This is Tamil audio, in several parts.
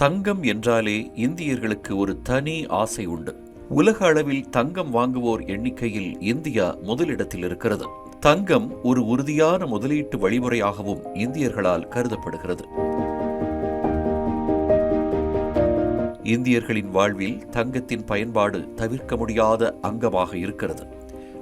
தங்கம் என்றாலே இந்தியர்களுக்கு ஒரு தனி ஆசை உண்டு. உலக அளவில் தங்கம் வாங்குவோர் எண்ணிக்கையில் இந்தியா முதலிடத்தில் இருக்கிறது. தங்கம் ஒரு உறுதியான முதலீட்டு வழிமுறையாகவும் இந்தியர்களால் கருதப்படுகிறது. இந்தியர்களின் வாழ்வில் தங்கத்தின் பயன்பாடு தவிர்க்க முடியாத அங்கமாக இருக்கிறது.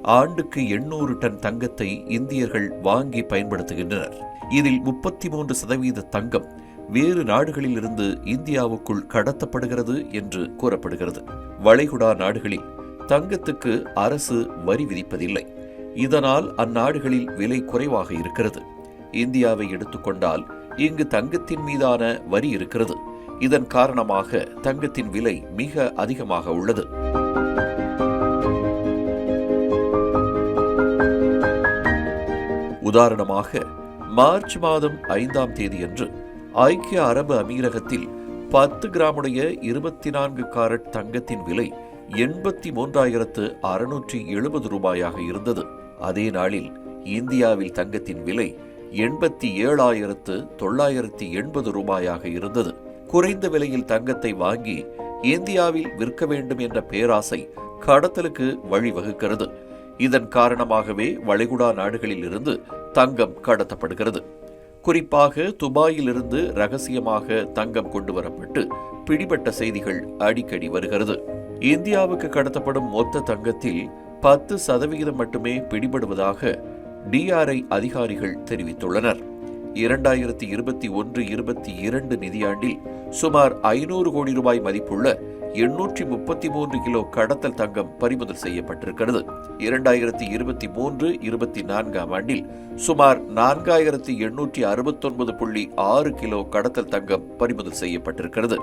ஆண்டுக்கு எண்ணூறு டன் தங்கத்தை இந்தியர்கள் வாங்கி பயன்படுத்துகின்றனர். இதில் முப்பத்தி மூன்று சதவீத தங்கம் வேறு நாடுகளிலிருந்து இந்தியாவுக்குள் கடத்தப்படுகிறது என்று கூறப்படுகிறது. வளைகுடா நாடுகளில் தங்கத்துக்கு அரசு வரி விதிப்பதில்லை. இதனால் அந்நாடுகளில் விலை குறைவாக இருக்கிறது. இந்தியாவை எடுத்துக்கொண்டால் இங்கு தங்கத்தின் மீதான வரி இருக்கிறது. இதன் காரணமாக தங்கத்தின் விலை மிக அதிகமாக உள்ளது. உதாரணமாக மார்ச் மாதம் ஐந்தாம் தேதியன்று ஐக்கிய அரபு அமீரகத்தில் பத்து கிராமுடைய இருபத்தி நான்கு காரட் தங்கத்தின் விலை எண்பத்தி மூன்றாயிரத்து அறுநூற்றி எழுபது ரூபாயாக இருந்தது. அதே நாளில் இந்தியாவில் தங்கத்தின் விலை எண்பத்தி ஏழாயிரத்து தொள்ளாயிரத்தி எண்பது ரூபாயாக இருந்தது. குறைந்த விலையில் தங்கத்தை வாங்கி இந்தியாவில் விற்க வேண்டும் என்ற பேராசை கடத்தலுக்கு வழிவகுக்கிறது. இதன் காரணமாகவே வளைகுடா நாடுகளில் இருந்து தங்கம் கடத்தப்படுகிறது. குறிப்பாக துபாயிலிருந்து ரகசியமாக தங்கம் கொண்டு வரப்பட்டு பிடிபட்ட செய்திகள் அடிக்கடி வருகிறது. இந்தியாவுக்கு கடத்தப்படும் மொத்த தங்கத்தில் பத்து சதவிகிதம் மட்டுமே பிடிபடுவதாக டிஆர்ஐ அதிகாரிகள் தெரிவித்துள்ளனர். இரண்டாயிரத்தி இருபத்தி ஒன்று இருபத்தி இரண்டு நிதியாண்டில் சுமார் ஐநூறு கோடி ரூபாய் மதிப்புள்ள எண்ணூற்றி முப்பத்தி மூன்று கிலோ கடத்தல் தங்கம் பறிமுதல் செய்யப்பட்டிருக்கிறது. இரண்டாயிரத்தி இருபத்தி மூன்று இருபத்தி நான்காம் ஆண்டில் சுமார் நான்காயிரத்தி எண்ணூற்றி அறுபத்தொன்பது புள்ளி ஆறு கிலோ கடத்தல் தங்கம் பறிமுதல் செய்யப்பட்டிருக்கிறது.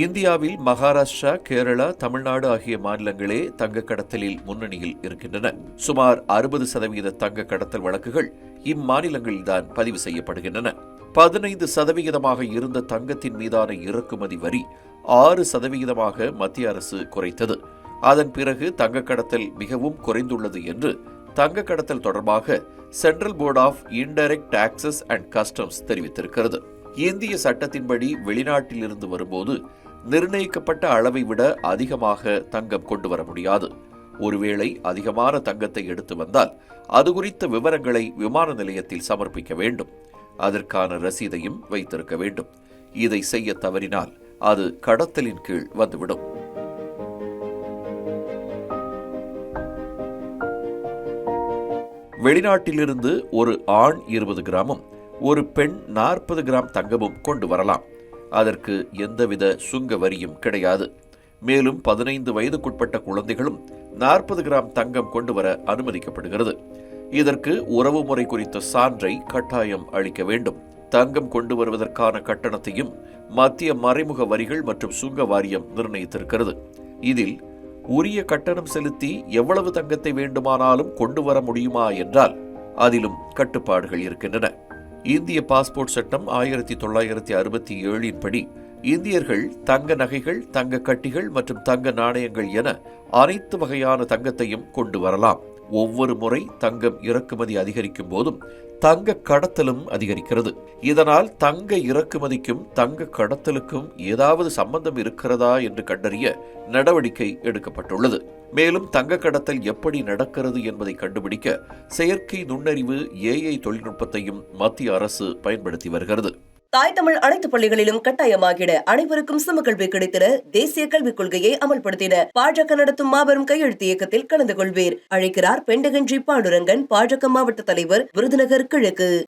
இந்தியாவில் மகாராஷ்டிரா கேரளா தமிழ்நாடு ஆகிய மாநிலங்களே தங்க கடத்தலில் முன்னணியில் இருக்கின்றன. சுமார் அறுபது சதவீத தங்க கடத்தல் வழக்குகள் இம்மாநிலங்களில்தான் பதிவு செய்யப்படுகின்றன. பதினைந்து சதவிகிதமாக இருந்த தங்கத்தின் மீதான இறக்குமதி வரி ஆறு சதவிகிதமாக மத்திய அரசு குறைத்தது. அதன் பிறகு தங்க கடத்தல் மிகவும் குறைந்துள்ளது என்று தங்க கடத்தல் தொடர்பாக central board of indirect taxes and customs தெரிவித்திருக்கிறது. இந்திய சட்டத்தின்படி வெளிநாட்டிலிருந்து வரும்போது நிர்ணயிக்கப்பட்ட அளவை விட அதிகமாக தங்கம் கொண்டு வர முடியாது. ஒருவேளை அதிகமான தங்கத்தை எடுத்து வந்தால் அது குறித்த விவரங்களை விமான நிலையத்தில் சமர்ப்பிக்க வேண்டும். அதற்கான ரசீதையும் வைத்திருக்க வேண்டும். இதை செய்ய தவறினால் அது கடத்தலின் கீழ் வந்துவிடும். வெளிநாட்டிலிருந்து ஒரு ஆண் இருபது கிராமும் ஒரு பெண் நாற்பது கிராம் தங்கமும் கொண்டு வரலாம். அதற்கு எந்தவித சுங்க வரியும் கிடையாது. மேலும் பதினைந்து வயதுக்குட்பட்ட குழந்தைகளும் நாற்பது கிராம் தங்கம் கொண்டு வர அனுமதிக்கப்படுகிறது. இதற்கு உறவு முறை குறித்த சான்றை கட்டாயம் அளிக்க வேண்டும். தங்கம் கொண்டு வருவதற்கான கட்டணத்தையும் மத்திய மறைமுக வரிகள் மற்றும் சுங்க வாரியம் நிர்ணயித்திருக்கிறது. இதில் உரிய கட்டணம் செலுத்தி எவ்வளவு தங்கத்தை வேண்டுமானாலும் கொண்டு வர முடியுமா என்றால் அதிலும் கட்டுப்பாடுகள் இருக்கின்றன. இந்திய பாஸ்போர்ட் சட்டம் ஆயிரத்தி தொள்ளாயிரத்தி அறுபத்தி ஏழின் படி இந்தியர்கள் தங்க நகைகள் தங்க கட்டிகள் மற்றும் தங்க நாணயங்கள் என அனைத்து வகையான தங்கத்தையும் கொண்டு வரலாம். ஒவ்வொரு முறை தங்கம் இறக்குமதி அதிகரிக்கும் போதும் தங்க கடத்தலும் அதிகரிக்கிறது. இதனால் தங்க இறக்குமதிக்கும் தங்க கடத்தலுக்கும் ஏதாவது சம்பந்தம் இருக்கிறதா என்று கண்டறிய நடவடிக்கை எடுக்கப்பட்டுள்ளது. மேலும் தங்க கடத்தல் எப்படி நடக்கிறது என்பதை கண்டுபிடிக்க செயற்கை நுண்ணறிவு ஏஐ தொழில்நுட்பத்தையும் மத்திய அரசு பயன்படுத்தி வருகிறது. தாய் தமிழ் அனைத்து பள்ளிகளிலும் கட்டாயமாகிட அனைவருக்கும் சமக்கல்வி கிடைத்திட தேசிய கல்விக் கொள்கையை அமல்படுத்தின பாஜக நடத்தும் மாபெரும் கையெழுத்து இயக்கத்தில் கலந்து கொள்வீர். அழைக்கிறார் பெண்டகன் ஜி பாண்டுரங்கன் பாஜக மாவட்ட தலைவர் விருதுநகர் கிழக்கு.